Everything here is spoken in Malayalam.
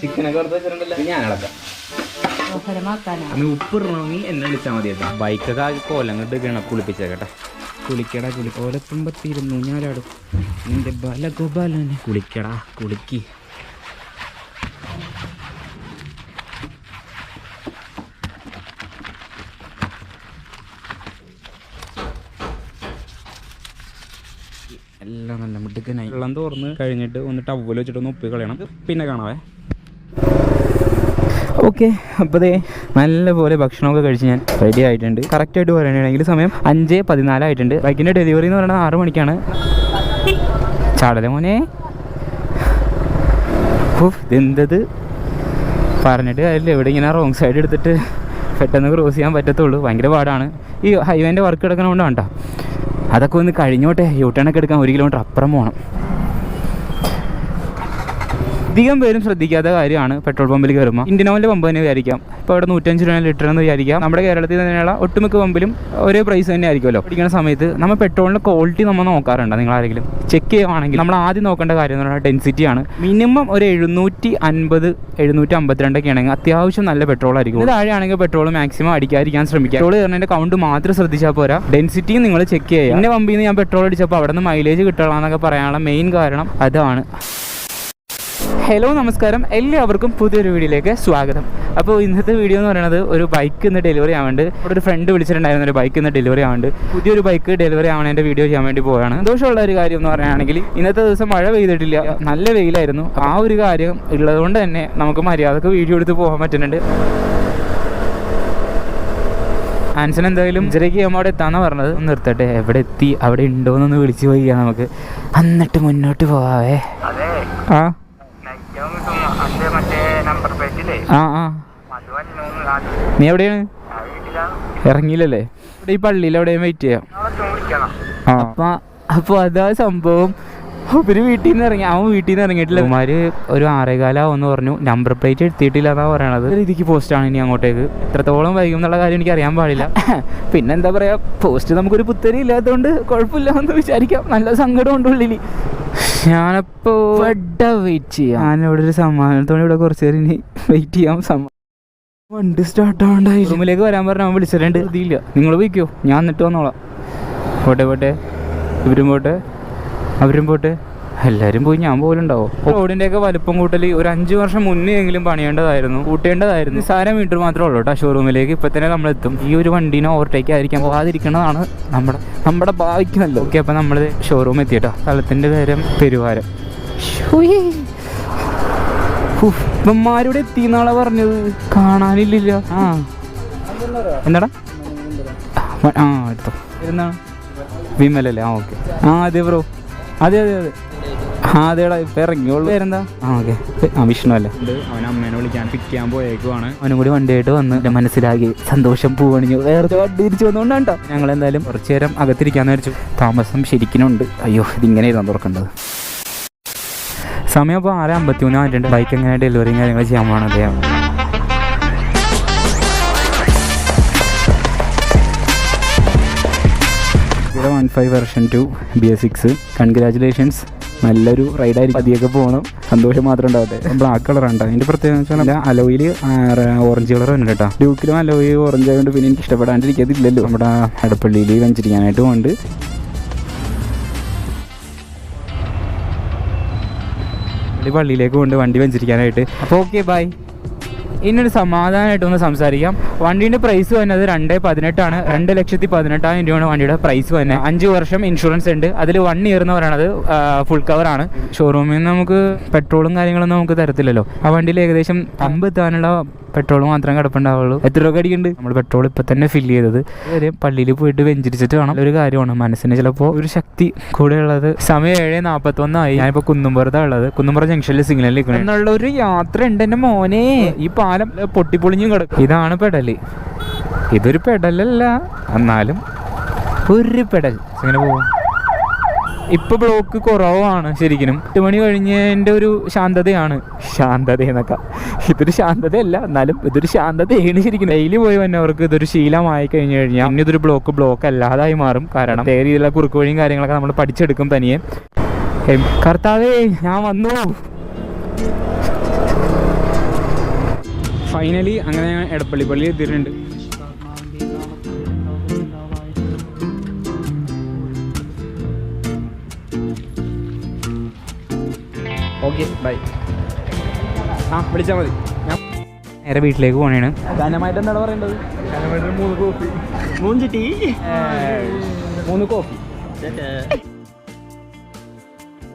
ചിക്കനൊക്കെ വറുത്ത് വെച്ചിട്ടുണ്ടല്ലോ. ഞാൻ അടക്കാം എന്നെ വിളിച്ചാൽ മതി കേട്ടോ. ബൈക്കൊക്കെ ആകെ കോലങ്ങോട്ട് കിണ കുളിപ്പിച്ചേക്കട്ടെ. കുളിക്കടാ കുളി ഓലത്തുമ്പത്തിരുന്നു ഞാനാടും നിന്റെ ബല ഗോപാലനെ കുളിക്കടാ കുളിക്ക്. എല്ലാം നല്ല മിടുക്കനായി. വെള്ളം തോർന്ന് കഴിഞ്ഞിട്ട് ഒന്ന് ടവൽ വെച്ചിട്ട് ഒന്ന് ഉപ്പി കളയണം. പിന്നെ കാണാവേ. ഓക്കെ അപ്പോൾ ദേ നല്ലപോലെ ഭക്ഷണമൊക്കെ കഴിച്ച് ഞാൻ റെഡി ആയിട്ടുണ്ട്. കറക്റ്റായിട്ട് പറയുകയാണെങ്കിൽ സമയം അഞ്ച് പതിനാലായിട്ടുണ്ട് ബൈക്കിന്റെ ഡെലിവറി എന്ന് പറയുന്നത് ആറ് മണിക്കാണ്. ചാടല മോനെ? ഇതെന്തത്? പറഞ്ഞിട്ട് കാര്യമില്ല ഇവിടെ ഇങ്ങനെ റോങ് സൈഡ് എടുത്തിട്ട് പെട്ടെന്ന് ക്രോസ് ചെയ്യാൻ പറ്റത്തുള്ളൂ. ഭയങ്കര പാടാണ്. ഈ ഹൈവേന്റെ വർക്ക് എടുക്കണോണ്ടാണ് കേട്ടോ അതൊക്കെ ഒന്ന് കഴിഞ്ഞോട്ടെ. യൂ ടേൺ ഒക്കെ എടുക്കാൻ ഒരു കിലോമീറ്റർ അപ്പുറം പോകണം അധികം പേരും ശ്രദ്ധിക്കാത്ത കാര്യമാണ് പെട്രോൾ പമ്പിൽ കയറുമ്പോൾ ഇന്ത്യൻ ഓയിലിന്റെ പമ്പ് തന്നെ വിചാരിക്കാം. ഇപ്പോൾ അവിടെ നൂറ്റഞ്ച് രൂപ ലിറ്റർ എന്ന് വിചാരിക്കാം. നമ്മുടെ കേരളത്തിൽ തന്നെയുള്ള ഒട്ടുമിക്ക പമ്പിലും ഒരേ പ്രൈസ് തന്നെ ആയിരിക്കുമല്ലോ. പഠിക്കുന്ന സമയത്ത് നമ്മൾ പെട്രോളിന്റെ ക്വാളിറ്റി നമ്മൾ നോക്കാറുണ്ട്? നിങ്ങൾ ആരെങ്കിലും ചെക്ക് ചെയ്യുവാണെങ്കിൽ. നമ്മൾ ആദ്യം നോക്കേണ്ട കാര്യം എന്ന് പറഞ്ഞാൽ ഡെൻസിറ്റിയാണ് മിനിമം ഒരു എഴുന്നൂറ്റി അൻപത് എഴുന്നൂറ്റി അമ്പത്തിരണ്ടൊക്കെ ആണെങ്കിൽ അത്യാവശ്യം നല്ല പെട്രോൾ ആയിരിക്കും. താഴെയാണെങ്കിൽ പെട്രോൾ മാക്സിമം അടിക്കാതിരിക്കാൻ ശ്രമിക്കുക പെട്രോൾ കയറുന്നതിന്റെ കൗണ്ട് മാത്രം ശ്രദ്ധിച്ചാൽ പോരാ. ഡെൻസിറ്റിയും നിങ്ങൾ ചെക്ക് ചെയ്യുക. എന്റെ പമ്പിൽ നിന്ന് ഞാൻ പെട്രോൾ അടിച്ചപ്പോൾ അവിടെ നിന്ന് മൈലേജ് കിട്ടണമെന്നൊക്കെ പറയാനുള്ള മെയിൻ കാരണം അതാണ്. ഹലോ നമസ്കാരം. എല്ലാവർക്കും പുതിയൊരു വീഡിയോയിലേക്ക് സ്വാഗതം. അപ്പോൾ ഇന്നത്തെ വീഡിയോ എന്ന് പറയുന്നത് ഒരു ബൈക്ക് ഇന്ന് ഡെലിവറി ആവുന്നുണ്ട് ഇവിടെ ഒരു ഫ്രണ്ട് വിളിച്ചിട്ടുണ്ടായിരുന്നു ഒരു ബൈക്ക് ഇന്ന് ഡെലിവറി ആവുന്നുണ്ട് പുതിയൊരു ബൈക്ക് ഡെലിവറി ആവണതിന്റെ വീഡിയോ ചെയ്യാൻ വേണ്ടി പോവുകയാണ്. ദോഷമുള്ള ഒരു കാര്യം എന്ന് പറയുകയാണെങ്കിൽ ഇന്നത്തെ ദിവസം മഴ പെയ്തിട്ടില്ല നല്ല വെയിലായിരുന്നു. ആ ഒരു കാര്യം ഉള്ളതുകൊണ്ട് തന്നെ നമുക്ക് മര്യാദയ്ക്ക് വീഡിയോ എടുത്ത് പോകാൻ പറ്റുന്നുണ്ട്. ആൻസൺ എന്തായാലും ഇഞ്ചരയ്ക്ക് നമ്മൾ അവിടെ എത്താന്ന് പറഞ്ഞത്. ഒന്ന് നിർത്തട്ടെ എവിടെ എത്തി? അവിടെ ഉണ്ടോന്നൊന്ന് വിളിച്ചു പോയി നമുക്ക്. എന്നിട്ട് മുന്നോട്ട് പോവാവേ. ആ. ആ ആ. നീ എവിടെയാണ്? ഇറങ്ങിയില്ലല്ലേ? ഇവിടെ ഈ പള്ളിയിൽ എവിടെയും വെയിറ്റ് ചെയ്യാം. അപ്പൊ അപ്പൊ അതാ സംഭവം. ഇവർ വീട്ടിൽ നിന്ന് ഇറങ്ങി. അവൻ വീട്ടിൽ നിന്ന് ഇറങ്ങിയിട്ടില്ല. അവന്മാര് ഒരു ആറേകാലാവെന്ന് പറഞ്ഞു. നമ്പർ പ്ലേറ്റ് എടുത്തിട്ടില്ല എന്നാ പറയണത്. രീതിക്ക് പോസ്റ്റ് ആണ് ഇനി അങ്ങോട്ടേക്ക്. എത്രത്തോളം വൈകും എന്നുള്ള കാര്യം എനിക്ക് അറിയാൻ പാടില്ല. പിന്നെന്താ പറയാ പോസ്റ്റ് നമുക്കൊരു പുത്തരി ഇല്ലാത്തതുകൊണ്ട് കുഴപ്പമില്ല എന്ന് വിചാരിക്കാം. നല്ല സങ്കടമുണ്ട് ഉള്ളിൽ ഞാനപ്പോ വെയിറ്റ് ചെയ്യാം. ഇവിടെ ഒരു സമ്മാനത്തോടെ ഇവിടെ കുറച്ച് നേരം ഇനി വെയിറ്റ് ചെയ്യാം. സമ്മാനം വണ്ടി സ്റ്റാർട്ട് ആവണ്ടായി റൂമിലേക്ക് വരാൻ പറഞ്ഞ അവൻ വിളിച്ചിട്ടുണ്ട് ഇതില്ല. നിങ്ങൾ പോയിക്കോ. ഞാൻ എന്നിട്ട് വന്നോളാം. പോട്ടെ പോട്ടെ. ഇവരും പോട്ടെ. അവരും പോട്ടെ. എല്ലാവരും പോയി ഞാൻ പോലുണ്ടാവോ? റോഡിന്റെ ഒക്കെ വലുപ്പം കൂട്ടൽ ഒരു അഞ്ച് വർഷം മുന്നേ എങ്കിലും പണിയേണ്ടതായിരുന്നു. കൂട്ടേണ്ടതായിരുന്നു. സാരം മീറ്റർ മാത്രമേ ഉള്ളൂ കേട്ടോ ഷോറൂമിലേക്ക് ഇപ്പം തന്നെ നമ്മളെത്തും. ഈ ഒരു വണ്ടീനെ ഓവർടേക്ക് ആയിരിക്കാൻ പോകാതിരിക്കുന്നതാണ് നമ്മുടെ നമ്മുടെ ഭാവിക്ക് നല്ലത്. ഓക്കെ അപ്പം നമ്മൾ ഷോറൂം എത്തിയിട്ടോ സ്ഥലത്തിന്റെ പേരും പെരുവാരം. ഇവന്മാരിവിടെ എത്തിന്നാളാ പറഞ്ഞത്? കാണാനില്ല ആ. എന്താടാ? ആ എടുത്തോ. എന്താണ് വിമലല്ലേ? ആ ഓക്കെ. ആ അതെ ബ്രോ. അതെ അതെ അതെ. ആ അതെടാ ഇപ്പം ഇറങ്ങിയോളൂ പേരെന്താ? ആ ഓക്കെ. ആ വിഷ്ണു അല്ലേ? അവൻ അമ്മേനെ വിളിക്കാൻ പിക്ക് ചെയ്യാൻ പോയേക്കുവാണ്. അവനും കൂടി വണ്ടിയായിട്ട് വന്ന് എന്റെ മനസ്സിലാകി സന്തോഷം പൂവണിഞ്ഞു വേറെ വണ്ടി തിരിച്ചു വന്നുകൊണ്ടാണ് കേട്ടോ. ഞങ്ങൾ എന്തായാലും കുറച്ചു നേരം അകത്തിരിക്കാന്ന് വിചാരിച്ചു. താമസം ശരിക്കുന്നുണ്ട് അയ്യോ ഇതിങ്ങനെ ഇരുന്ന് തുറക്കേണ്ടത്. സമയം ഇപ്പോൾ ആറ് അമ്പത്തി മൂന്ന് ആയിട്ടുണ്ട് ബൈക്ക് എങ്ങനെ ഡെലിവറി കാര്യങ്ങൾ ചെയ്യാൻ പോകണം അദ്ദേഹം one five version two B S six congratulations നല്ലൊരു റൈഡായിരിക്കും പതിയൊക്കെ പോകണം സന്തോഷം മാത്രം ഉണ്ടാവട്ടെ. ബ്ലാക്ക് കളർ ഉണ്ട് അതിന്റെ പ്രത്യേകത വെച്ചാൽ അലോയിൽ ഓറഞ്ച് കളർ ഉണ്ട് കേട്ടോ ഡ്യൂക്കിലും അലോയി ഓറഞ്ച് ആയതുകൊണ്ട് പിന്നെ എനിക്ക് ഇഷ്ടപ്പെടാണ്ടിരിക്കത്തില്ലല്ലോ നമ്മുടെ അടപ്പള്ളിയിൽ വെഞ്ചിരിക്കാനായിട്ട് ഈ പള്ളിയിലേക്ക് കൊണ്ട് വണ്ടി വെഞ്ചിരിക്കാനായിട്ട്. അപ്പോൾ ഓക്കെ ബൈ ഇന്നൊരു സമാധാനമായിട്ട് ഒന്ന് സംസാരിക്കാം. വണ്ടീന്റെ പ്രൈസ് വന്നത് രണ്ട് പതിനെട്ടാണ്. രണ്ട് ലക്ഷത്തി പതിനെട്ടായിരം രൂപയാണ് വണ്ടിയുടെ പ്രൈസ് വന്നെ അഞ്ച് വർഷം ഇൻഷുറൻസ് ഉണ്ട്. അതിൽ വൺ ഇയർ എന്ന് പറയുന്നത് ഫുൾ കവർ ആണ്. ഷോറൂമിൽ നിന്ന് നമുക്ക് പെട്രോളും കാര്യങ്ങളൊന്നും നമുക്ക് തരത്തില്ലല്ലോ. ആ വണ്ടിയിൽ ഏകദേശം അമ്പത്താനുള്ള പെട്രോൾ മാത്രമേ കിടപ്പുണ്ടാവുള്ളൂ. എത്ര രൂപ അടിക്കുന്നുണ്ട് നമ്മൾ പെട്രോൾ ഇപ്പം തന്നെ ഫില്ല് ചെയ്തത്. പള്ളിയിൽ പോയിട്ട് വെഞ്ചരിച്ചിട്ട് വേണം. ഒരു കാര്യമാണ് മനസ്സിന് ചിലപ്പോൾ ഒരു ശക്തി കൂടെ ഉള്ളത്. സമയം ഏഴ് നാൽപ്പത്തൊന്നായി ഞാനിപ്പോൾ കുന്നുംപുറത്താണ് ഉള്ളത്. കുന്നുംപുറം ജംഗ്ഷനിൽ സിഗ്നലിൽ നിൽക്കുന്നത് എന്നുള്ള ഒരു യാത്ര ഉണ്ട് എന്റെ മോനെ. ഈ പാലം പൊട്ടിപ്പൊളിഞ്ഞും കിടക്കും. ഇതാണ് പെടൽ. ഇതൊരു പെടലല്ല. എന്നാലും ഒരു പെടൽ. ഇങ്ങനെ പോകും ഇപ്പൊ ബ്ലോക്ക് കുറവാണ് ശരിക്കും എട്ട് മണി കഴിഞ്ഞതിന്റെ ഒരു ശാന്തതയാണ്. ശാന്തത എന്നൊക്കെ ഇതൊരു ശാന്തതയല്ല. എന്നാലും ഇതൊരു ശാന്തതയാണ് ശരിക്കും ഡെയിലി പോയി വന്നവർക്ക് ഇതൊരു ശീലമായി കഴിഞ്ഞു കഴിഞ്ഞാൽ പിന്നെ ഇതൊരു ബ്ലോക്ക് ബ്ലോക്ക് അല്ലാതായി മാറും. കാരണം ഏത് രീതിയിലുള്ള കുറുക്ക് വഴിയും കാര്യങ്ങളൊക്കെ നമ്മൾ പഠിച്ചെടുക്കും തനിയെ. കർത്താവേ ഞാൻ വന്നു. ഫൈനലി അങ്ങനെ ഞാൻ എടപ്പള്ളി പള്ളി എത്തിയിട്ടുണ്ട്. ഓക്കെ ബൈ ആ വിളിച്ചാൽ മതി. ഞാൻ നേരെ വീട്ടിലേക്ക് പോണേണ്. ധനമായിട്ട് എന്താണ് പറയേണ്ടത്? മൂന്ന് കോഫി മൂന്ന് ടീ മൂന്ന് കോഫി